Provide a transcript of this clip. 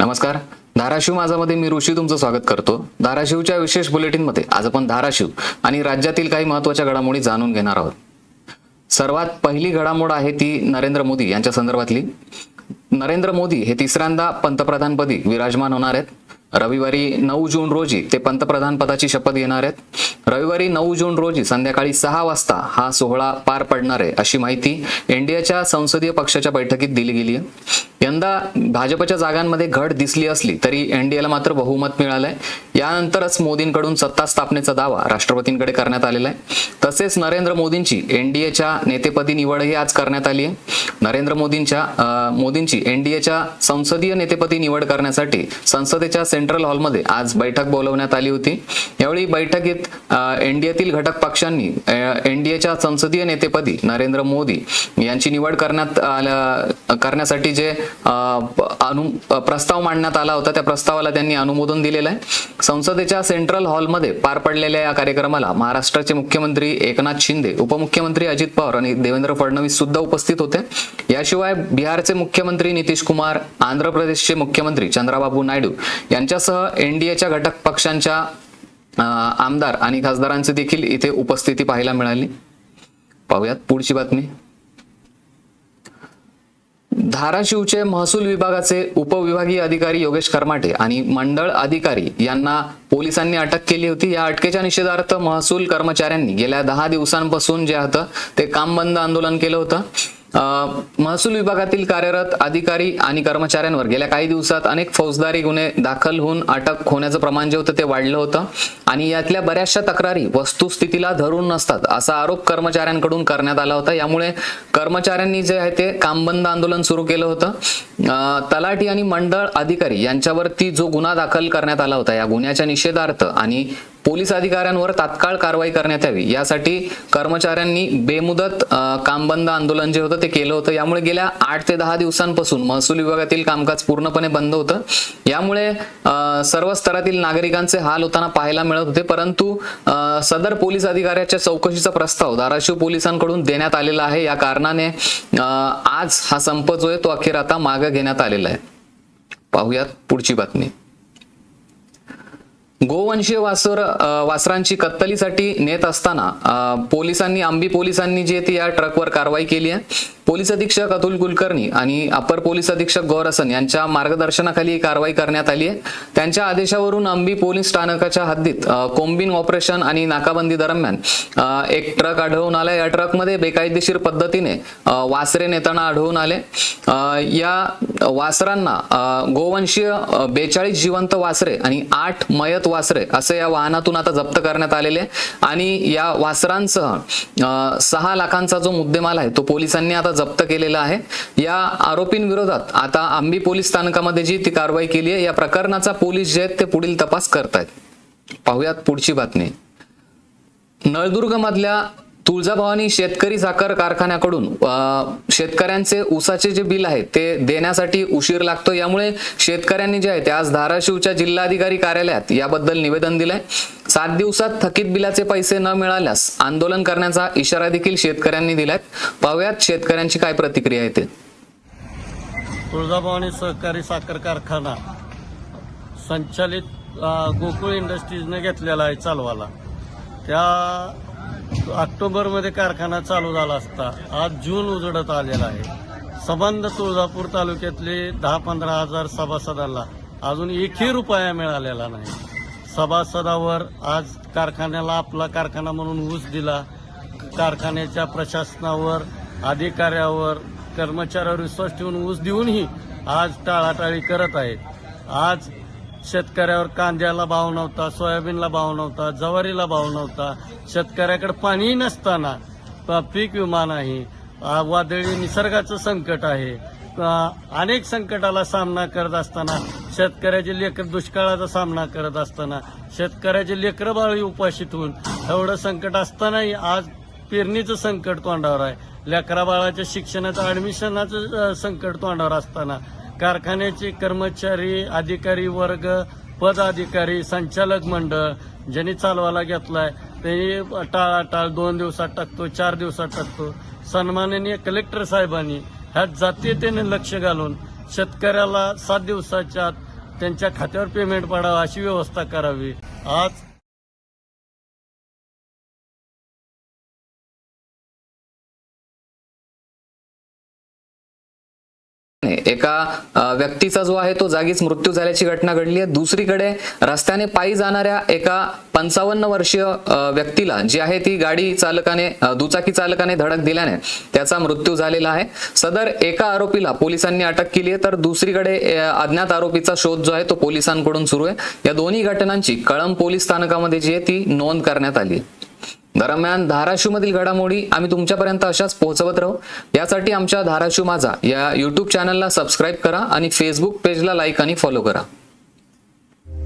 नमस्कार. धाराशिव माझामध्ये मी ऋषी तुमचं स्वागत करतो. धाराशिवच्या विशेष बुलेटिनमध्ये आज आपण धाराशिव आणि राज्यातील काही महत्त्वाच्या घडामोडी जाणून घेणार आहोत. सर्वात पहिली घडामोड आहे ती नरेंद्र मोदी यांच्या संदर्भातली. नरेंद्र मोदी हे तिसऱ्यांदा पंतप्रधानपदी विराजमान होणार आहेत. रविवारी नऊ जून रोजी ते पंतप्रधान पदाची शपथ घेणार आहेत. रविवारी नऊ जून रोजी संध्याकाळी सहा वाजता हा सोहळा पार पडणार आहे अशी माहिती एनडीएच्या संसदीय पक्षाच्या बैठकीत दिली गेली आहे. यंदा भाजपच्या जागांमध्ये घट दिसली असली तरी एनडीएला मात्र बहुमत मिळालंय. यानंतरच मोदींकडून सत्ता स्थापनेचा दावा राष्ट्रपतींकडे करण्यात आलेला आहे. तसेच नरेंद्र मोदींची एनडीएच्या नेतेपदी निवडही आज करण्यात आली आहे. नरेंद्र मोदींच्या मोदींची एनडीएच्या संसदीय नेतेपदी निवड करण्यासाठी संसदेच्या सेंट्रल हॉलमध्ये आज बैठक बोलवण्यात आली होती. यावेळी बैठकीत एनडीएतील घटक पक्षांनी एनडीएच्या संसदीय नेतेपदी नरेंद्र मोदी यांची निवड करण्यात करण्यासाठी जे अनु प्रस्ताव मांडण्यात आला होता. त्या प्रस्तावाला त्यांनी अनुमोदन दिलेलं आहे. संसदेच्या सेंट्रल हॉलमध्ये पार पडलेल्या या कार्यक्रमाला महाराष्ट्राचे मुख्यमंत्री एकनाथ शिंदे उपमुख्यमंत्री अजित पवार आणि देवेंद्र फडणवीस सुद्धा उपस्थित होते. याशिवाय बिहारचे मुख्यमंत्री नितीश कुमार आंध्र प्रदेशचे मुख्यमंत्री चंद्राबाबू नायडू यांच्यासह एनडीएच्या घटक पक्षांच्या आमदार आणि खासदारांची देखील इथे उपस्थिती पाहायला मिळाली. पाहूयात पुढची बातमी. धाराशिवचे महसूल विभागाचे उपविभागीय अधिकारी योगेश करमाटे आणि मंडळ अधिकारी यांना पोलिसांनी अटक केली होती. या अटकेच्या निषेधार्थ महसूल कर्मचाऱ्यांनी गेल्या दहा दिवसांपासून जे होतं ते काम बंद आंदोलन केलं होतं. महसूल विभागातील कार्यरत अधिकारी आणि कर्मचाऱ्यांवर गेल्या काही दिवसात अनेक फौजदारी गुन्हे दाखल होऊन अटक होण्याचं प्रमाण जे होतं ते वाढलं होतं. आणि यातल्या बऱ्याचशा तक्रारी वस्तुस्थितीला धरून नसतात असा आरोप कर्मचाऱ्यांकडून करण्यात आला होता. यामुळे कर्मचाऱ्यांनी जे आहे ते कामबंद आंदोलन सुरू केलं होतं. तलाठी आणि मंडळ अधिकारी यांच्यावरती जो गुन्हा दाखल करण्यात आला होता या गुन्ह्याच्या निषेधार्थ आणि पोलीस अधिकाऱ्यांवर तात्काळ कारवाई करण्यात यावी. यासाठी कर्मचाऱ्यांनी बेमुदत कामबंद आंदोलन जे होतं ते केलं होतं. यामुळे गेल्या आठ ते दहा दिवसांपासून महसूल विभागातील कामकाज पूर्णपणे बंद होतं. यामुळे सर्व स्तरातील नागरिकांचे हाल होताना पाहायला मिळत होते. परंतु सदर पोलीस अधिकाऱ्याच्या चौकशीचा प्रस्ताव धाराशिव पोलिसांकडून देण्यात आलेला आहे. या कारणाने आज हा संप जो आहे तो अखेर आता मागे घेण्यात आलेला आहे. पाहूयात पुढची बातमी. गोवंशीय वासर वासरांची कत्तलीसाठी नेत असताना पोलिसांनी आंबी पोलिसांनी जे ती या ट्रकवर कारवाई केली आहे. पोलीस अधीक्षक अतुल कुलकर्णी आणि अपर पोलीस अधीक्षक गौरसन यांच्या मार्गदर्शनाखाली ही कारवाई करण्यात आली आहे. त्यांच्या आदेशावरून अंबी पोलीस स्थानकाच्या हद्दीत अ, कोम्बिंग ऑपरेशन आणि नाकाबंदी दरम्यान एक ट्रक आढळून आला. या ट्रकमध्ये बेकायदेशीर पद्धतीने वासरे नेताना आढळून आले. या वासरांना गोवंशीय बेचाळीस जिवंत वासरे आणि आठ मयत वासरे असं या वाहनातून आता जप्त करण्यात आलेले आणि या वासरांसह सहा लाखांचा जो मुद्देमाल आहे तो पोलिसांनी आता जप्त केलेला आहे. या आरोपींविरोधात आता आंबी पोलीस स्थानकामध्ये जी ती कारवाई केली आहे या प्रकरणाचा पोलीस जे आहेत ते पुढील तपास करतायत. पाहुयात पुढची बातमी. नळदुर्ग मधल्या तुळजाभवानी शेतकरी साखर कारखान्याकडून शेतकऱ्यांचे ऊसाचे जे बिल आहे ते देण्यासाठी उशीर लागतो. यामुळे शेतकऱ्यांनी जे आहे ते आज धाराशिवच्या जिल्हाधिकारी कार्यालयात याबद्दल निवेदन दिलंय. सात दिवसात थकीत बिलाचे पैसे न मिळाल्यास आंदोलन करण्याचा इशारा देखील शेतकऱ्यांनी दिलाय. पाहूयात शेतकऱ्यांची काय प्रतिक्रिया आहे ते. तुळजाभवानी सहकारी साखर कारखाना संचालित गोकुळ इंडस्ट्रीजने घेतलेला आहे चालवाला. त्या ऑक्टोबरमध्ये कारखाना चालू झाला असता आज जून उजडत आलेला आहे. संबंध तुळजापूर तालुक्यातले दहा पंधरा हजार सभासदांना अजून एकही रुपया मिळालेला नाही. सभासदावर आज कारखान्याला आपला कारखाना म्हणून ऊस दिला. कारखान्याच्या प्रशासनावर अधिकाऱ्यावर कर्मचाऱ्यावर विश्वास ठेवून ऊस देऊनही आज टाळाटाळी करत आहेत. आज शेतकऱ्यावर कांद्याला भाव नव्हता सोयाबीनला भाव नव्हता ज्वारीला भाव नव्हता. शेतकऱ्याकडे पाणीही नसताना पीक विमा नाही. वादळी निसर्गाचं संकट आहे. अनेक संकटाला सामना करत असताना शेतकऱ्याचे लेकर दुष्काळाचा सामना करत असताना शेतकऱ्याचे लेकरं बाळी उपाशी ठेवून एवढं संकट असतानाही आज पेरणीचं संकट तोंडावर आहे. लेकरा बाळाच्या शिक्षणाचं ऍडमिशनाचं संकट तोंडावर असताना कारखान्याचे कर्मचारी अधिकारी वर्ग पदाधिकारी संचालक मंडळ ज्यांनी चालवायला घेतलाय त्यांनी टाळाटाळ दोन दिवसात टाकतो चार दिवसात टाकतो. सन्माननीय कलेक्टर साहेबांनी ह्या जातीयतेने लक्ष घालून शेतकऱ्याला सात दिवसाच्या त्यांच्या खात्यावर पेमेंट पडावं अशी व्यवस्था करावी. आज एका व्यक्तीचा जो आहे तो जागीच मृत्यू झाल्याची घटना घडली आहे. दुसरीकडे रस्त्याने पायी जाणाऱ्या एका पंचावन्न वर्षीय व्यक्तीला जी आहे ती गाडी चालकाने दुचाकी चालकाने धडक दिल्याने त्याचा मृत्यू झालेला आहे. सदर एका आरोपीला पोलिसांनी अटक केली आहे. तर दुसरीकडे अज्ञात आरोपीचा शोध जो आहे तो पोलिसांकडून सुरू आहे. या दोन्ही घटनांची कळंब पोलीस स्थानकामध्ये जी आहे ती नोंद करण्यात आली आहे. दरम्यान धाराशिव मधील घडामोडी आम्ही तुमच्यापर्यंत अशाच पोहोचवत राहू. यासाठी आमच्या धाराशिव माझा या युट्यूब चॅनलला सबस्क्राईब करा आणि फेसबुक पेजला लाईक आणि फॉलो करा.